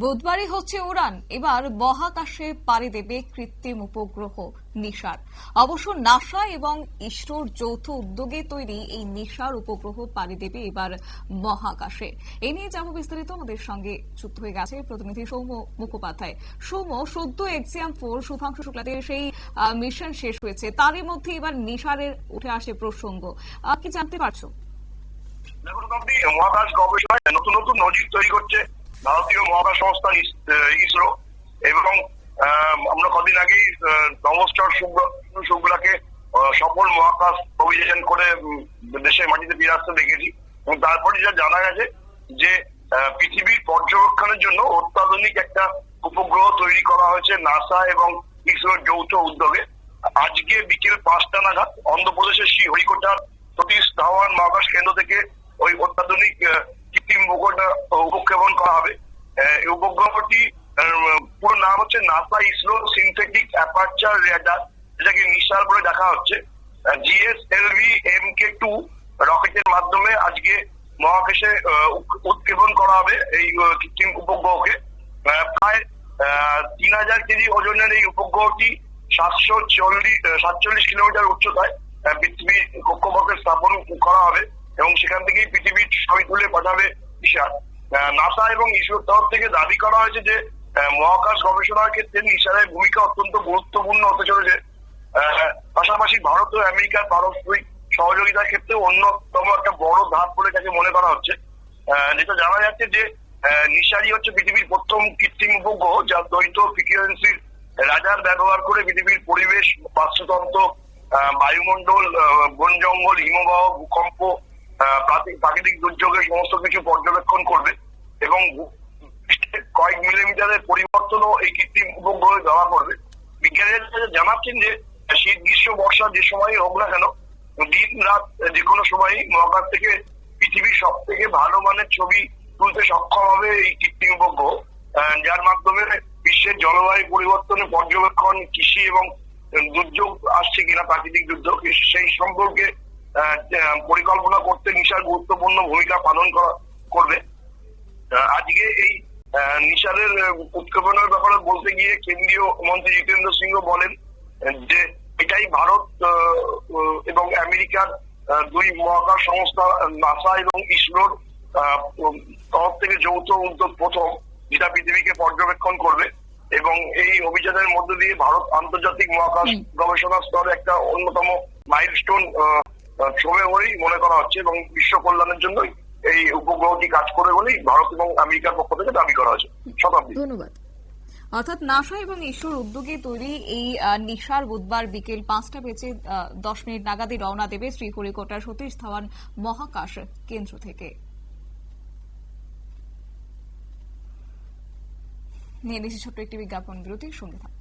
বুধবারই হচ্ছে উড়ান। এবার মহাকাশে পাড়ি দেবে কৃত্রিম উপগ্রহ নিশার। অবশ্য নাসা এবং ইসরোর যৌথ উদ্যোগে তৈরি এই নিশার উপগ্রহ পাড়ি দেবে এবার মহাকাশে। এ নিয়ে যাব বিস্তারিত। আমাদের সঙ্গে যুক্ত হয়ে গেছে প্রতিনিধি সৌম্য মুখোপাধ্যায়। সৌম্য, সদ্য এক্সাম ফোর শুভাংশু শুক্লাদের সেই মিশন শেষ হয়েছে। তারই মধ্যে এবার নিশারের উঠে আসে প্রসঙ্গ। কি জানতে পারছ? মহাকাশ গবেষণায় নতুন নতুন নজির তৈরি করছে। ভারতীয় মহাকাশ সংস্থা ইসরো এবং আমরা কদিন আগেই শুক্র- শুক্লাকে সফল মহাকাশ অভিযান করে দেশের মাটিতে ফিরে আসতে দেখেছি। এবং তারপরে যা জানা গেছে যে পৃথিবীর পর্যবেক্ষণের জন্য অত্যাধুনিক একটা উপগ্রহ তৈরি করা হয়েছে নাসা এবং ইসরোর যৌথ উদ্যোগে। আজকে বিকেল পাঁচটা নাগাদ অন্ধ্রপ্রদেশের শ্রী হরিকোটার সতীশ ধাওয়ান মহাকাশ কেন্দ্র থেকে ওই অত্যাধুনিক উপক্ষেপণ করা হবে। এই উপগ্রহটি পুরো নাম হচ্ছে NASA ISRO synthetic aperture radar যেটাকে নিশার বলে দেখা হচ্ছে। জিএসএলভি এম কে টু রকেটের মাধ্যমে আজকে মহাকাশে উৎক্ষেপণ করা হবে এই কৃত্রিম উপগ্রহকে। প্রায় তিন হাজার কেজি ওজনের এই উপগ্রহটি সাতশো চল্লিশ সাতচল্লিশ কিলোমিটার উচ্চতায় পৃথিবীর কক্ষপথে স্থাপন করা হবে এবং সেখান থেকেই পৃথিবীর ছবি তুলে পাঠাবে নিশা নাসা এবং ইসরোর তরফ থেকে দাবি করা হয়েছে যে মহাকাশ গবেষণার ক্ষেত্রে নিশারের ভূমিকা অত্যন্ত গুরুত্বপূর্ণ হতে চলেছে পাশাপাশি ভারত ও আমেরিকার পারস্পরিক সহযোগিতার ক্ষেত্রে অন্যতম একটা বড় ধাপ বলে তাকে মনে করা হচ্ছে। যেটা জানা যাচ্ছে যে নিশারি হচ্ছে পৃথিবীর প্রথম কৃত্রিম উপগ্রহ, যা দ্বৈত ফ্রিকুয়েন্সির রাজার ব্যবহার করে পৃথিবীর পরিবেশ, বাস্তুতন্ত্র বায়ুমণ্ডল বন জঙ্গল, হিমবাহ, ভূকম্প প্রাকৃতিক দুর্যোগের সমস্ত কিছু পর্যবেক্ষণ করবে এবং কয়েক মিলিমিটারের পরিবর্তনও এই কৃত্রিম উপগ্রহে ধরা পড়বে বিজ্ঞানীরা জানাচ্ছেন যে, শীত, গ্রীষ্ম, বর্ষা যে সময় হোক না কেন, দিন, রাত যে কোনো সময় মহাকাশ থেকে পৃথিবীর সব থেকে ভালো মানের ছবি তুলতে সক্ষম হবে এই কৃত্রিম উপগ্রহ। যার মাধ্যমে বিশ্বের জলবায়ু পরিবর্তনে পর্যবেক্ষণ, কৃষি এবং দুর্যোগ আসছে কিনা, প্রাকৃতিক দুর্যোগ সেই সম্পর্কে পরিকল্পনা করতে নিশার গুরুত্বপূর্ণ ভূমিকা পালন করা করবে। আজকে এই নিশারের উৎক্ষেপণের ব্যাপারে বলতে গিয়ে কেন্দ্রীয় মন্ত্রী জিতেন্দ্র সিংহ বলেন যে এটাই ভারত এবং আমেরিকার দুই মহাকাশ সংস্থা নাসা এবং ইসরোর আহ, তরফ থেকে যৌথ উদ্যোগ প্রথম যেটা পৃথিবীকে পর্যবেক্ষণ করবে। এবং এই অভিযানের মধ্য দিয়ে ভারত আন্তর্জাতিক মহাকাশ গবেষণা স্তরে একটা অন্যতম মাইলস্টোন ছবে বলেই মনে করা হচ্ছে, এবং বিশ্ব কল্যাণের জন্যই এই উপগ্রহটি কাজ করে বলেই ভারত এবং আমেরিকার পক্ষ থেকে দাবি করা হয়েছে। শতাব্দী। ধন্যবাদ। অর্থাৎ নাসা এবং ইসরোর উদ্যোগে তৈরি এই নিশার বুধবার বিকেল পাঁচটা বেজে দশ মিনিট নাগাদই রওনা দেবে শ্রীহরিকোটার সতীশ ধাওয়ান মহাকাশ কেন্দ্র থেকে। নিয়ে নিচ্ছি ছোট্ট একটি বিজ্ঞাপন বিরতির সঙ্গে থাকব